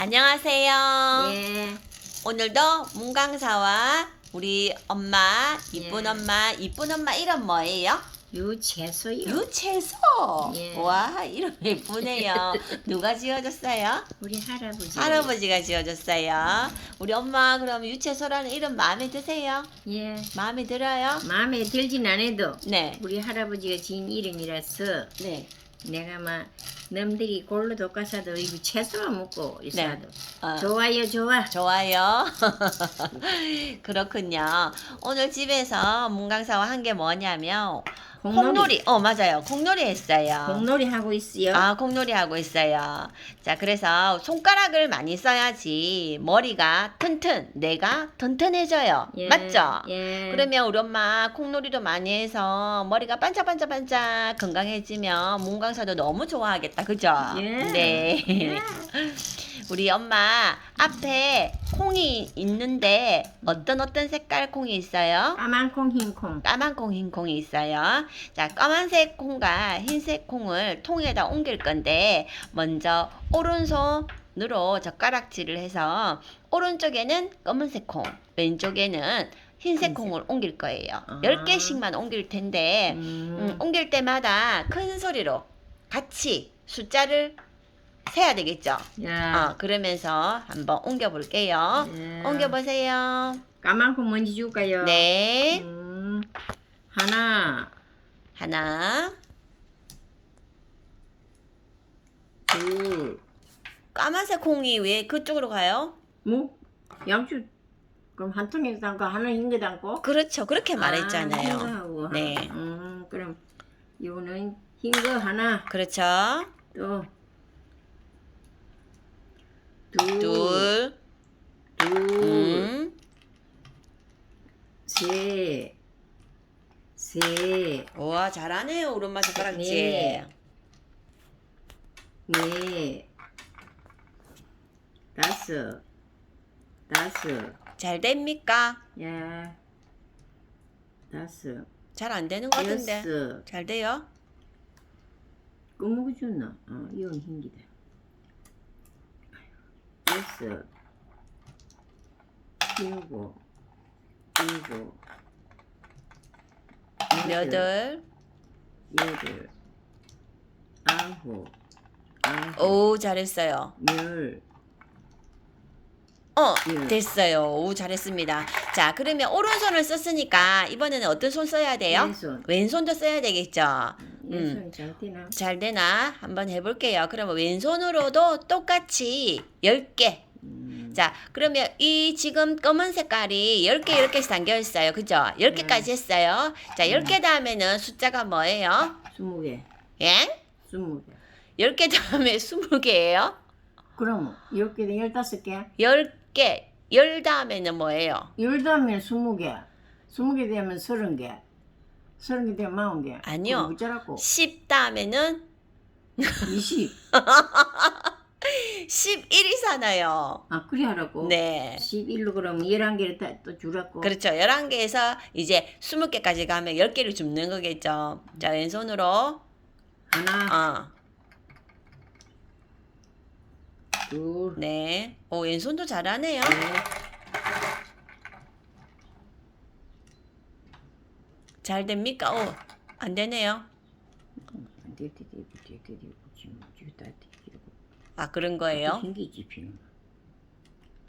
안녕하세요. 예. 오늘도 문강사와 우리 엄마, 이쁜 예. 엄마, 이쁜 엄마 이름 뭐예요? 유채소요. 유채소. 예. 와, 이름 예쁘네요. 누가 지어줬어요? 우리 할아버지. 할아버지가 지어줬어요. 우리 엄마 그럼 유채소라는 이름 마음에 드세요? 예. 마음에 들어요? 마음에 들진 않아도 네. 우리 할아버지가 지은 이름이라서 네. 내가 막 남들이 골로 돋가사도 이거 채소만 먹고 있어도 어. 좋아요 좋아. 좋아요. 그렇군요. 오늘 집에서 문강사와 한 게 뭐냐면 콩놀이. 콩놀이. 어 맞아요. 콩놀이 했어요. 공놀이 하고 있어요. 아 콩놀이 하고 있어요. 자 그래서 손가락을 많이 써야지 머리가 튼튼, 뇌가 튼튼해져요. 예. 맞죠? 예. 그러면 우리 엄마 콩놀이도 많이 해서 머리가 반짝반짝반짝 건강해지면 문강사도 너무 좋아하겠다. 그죠? 예. 네. 예. 우리 엄마 앞에 콩이 있는데 어떤 어떤 색깔 콩이 있어요? 까만 콩, 흰 콩. 까만 콩, 흰 콩이 있어요. 자, 까만색 콩과 흰색 콩을 통에다 옮길 건데 먼저 오른손으로 젓가락질을 해서 오른쪽에는 검은색 콩, 왼쪽에는 흰색. 콩을 옮길 거예요. 아. 10개씩만 옮길 텐데 음. 음, 옮길 때마다 큰 소리로 같이 숫자를 세야 되겠죠. 야. 어, 그러면서 한번 옮겨 볼게요. 예. 옮겨 보세요. 까만 콩 먼저 줄까요? 네. 음. 하나, 하나, 둘, 까만색 콩이 왜 그쪽으로 가요? 뭐? 양주 그럼 한 통에 담고 하나 흰거 담고? 그렇죠. 그렇게 말했잖아요. 하고 네. 음, 그럼 이거는 흰 거 하나 그렇죠. 또 둘, 둘, 둘, 음, 셋, 셋, 우와 잘하네요. 우리 엄마 젓가락질. 네. 넷, 다섯, 다섯, 잘 됩니까? 야, 다섯, 잘 안 되는 것 같은데. 여섯, 잘 돼요? 꺼먹어 줬나? 어, 이건 흰기다. 여섯, 일곱, 일곱, 여덟. 여덟, 아홉, 아홉, 오 잘했어요. 열, 어 예. 됐어요. 오 잘했습니다. 자 그러면 오른손을 썼으니까 이번에는 어떤 손 써야 돼요? 왼손. 왼손도 써야 되겠죠. 왼손 잘 되나? 잘 되나 한번 해볼게요. 그러면 왼손으로도 똑같이 10개. 음, 자, 그러면 이 지금 검은 색깔이 10개, 10개씩 담겨 있어요. 그죠? 10개까지 했어요. 자, 10개 다음에는 숫자가 뭐예요? 스무 개, 예? 스무 개. 10개 다음에 20개예요? 그럼 열 개, 열다섯 개, 10개, 10 다음에는 뭐예요? 열 다음에 스무 개, 스무 개 되면 서른 개, 서른 개 되면 마흔 개. 아니요. 어쩌라고? 10 다음에는 이십. 11이잖아요. 아 그래 하라고? 네. 11로 그러면 열한 개를 다- 또 주라고? 그렇죠. 11개에서 이제 20개까지 가면 10개를 줍는 거겠죠. 자, 왼손으로. 하나, 어. 둘, 네. 오, 왼손도 잘하네요. 넷, 잘 됩니까? 오, 안 되네요. 안 돼, 돼, 돼, 돼, 돼, 돼, 지금 지금 다 뒤지고. 아, 그런 거예요? 흰게 집히는.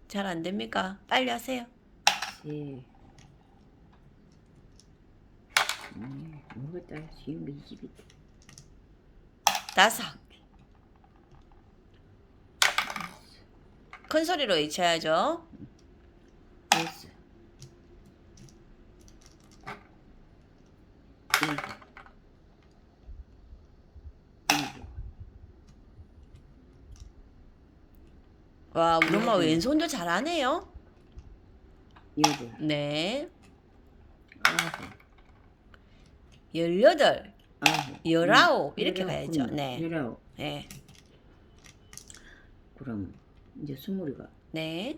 잘 안 됩니까? 빨리 하세요. 셋. 음, 먹었다. 지금 이 집이. 다섯. 큰 소리로 외쳐야죠. 여섯. 일 와, 우리 엄마 네. 왼손도 잘하네요. 여덟. 네. 아홉. 열여덟, 아홉. 열아홉 이렇게 열아홉, 가야죠. 그럼 네. 열아홉. 네. 그럼 이제 스물이가 네.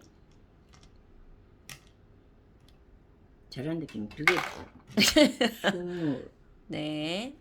잘한 느낌 두개 있고. 스물. 네.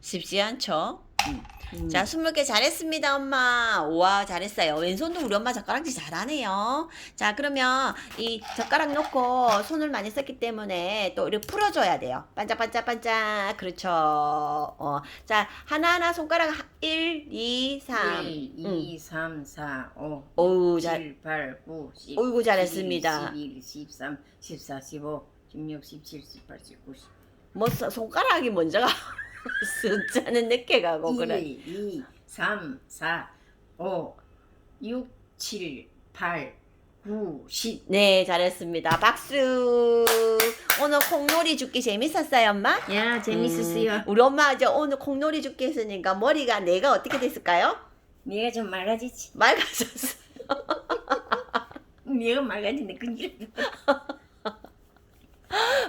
쉽지 않죠? 응. 음. 자, 스물 개 잘했습니다, 엄마. 우와, 잘했어요. 왼손도 우리 엄마 젓가락질 잘하네요. 자, 그러면 이 젓가락 놓고 손을 많이 썼기 때문에 또 이렇게 풀어줘야 돼요. 반짝반짝반짝. 그렇죠. 어. 자, 하나하나 손가락 1, 2, 3. 1, 2, 3, 4, 5, 어우, 잘, 7, 8, 9, 10. 어이구, 잘했습니다. 11, 13, 14, 15, 16, 17, 18, 19, 20. 뭐, 서- 손가락이 먼저가 숫자는 늦게 가고, 어, 그래. 1, 2, 3, 4, 5, 6, 7, 8, 9, 10. 네, 잘했습니다. 박수. 오늘 콩놀이 죽기 재밌었어요, 엄마? 야, 재밌었어요. 음, 우리 엄마 이제 오늘 콩놀이 죽기 했으니까 머리가 내가 어떻게 됐을까요? 네가 좀 맑아지지. 맑아졌어. 네가 맑아지네. 근질.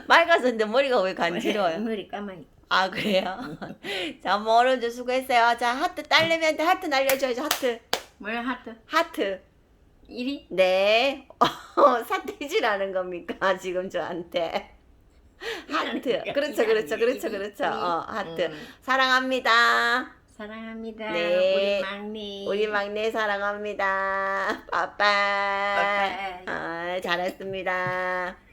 맑아졌는데 머리가 왜 간지러워요? 머리 까마니. 아 그래요? 자, 뭐 오늘도 수고했어요. 자, 하트 딸내미한테 하트 날려줘야죠. 하트, 뭐야 하트? 하트. 1위? 네. 사태질하는 겁니까 지금 저한테? 하트. 그렇죠, 그렇죠, 그렇죠, 그렇죠. 어, 하트. 음. 사랑합니다. 사랑합니다. 네. 우리 막내. 우리 막내 사랑합니다. 빠빠. 빠빠이. 아, 잘했습니다.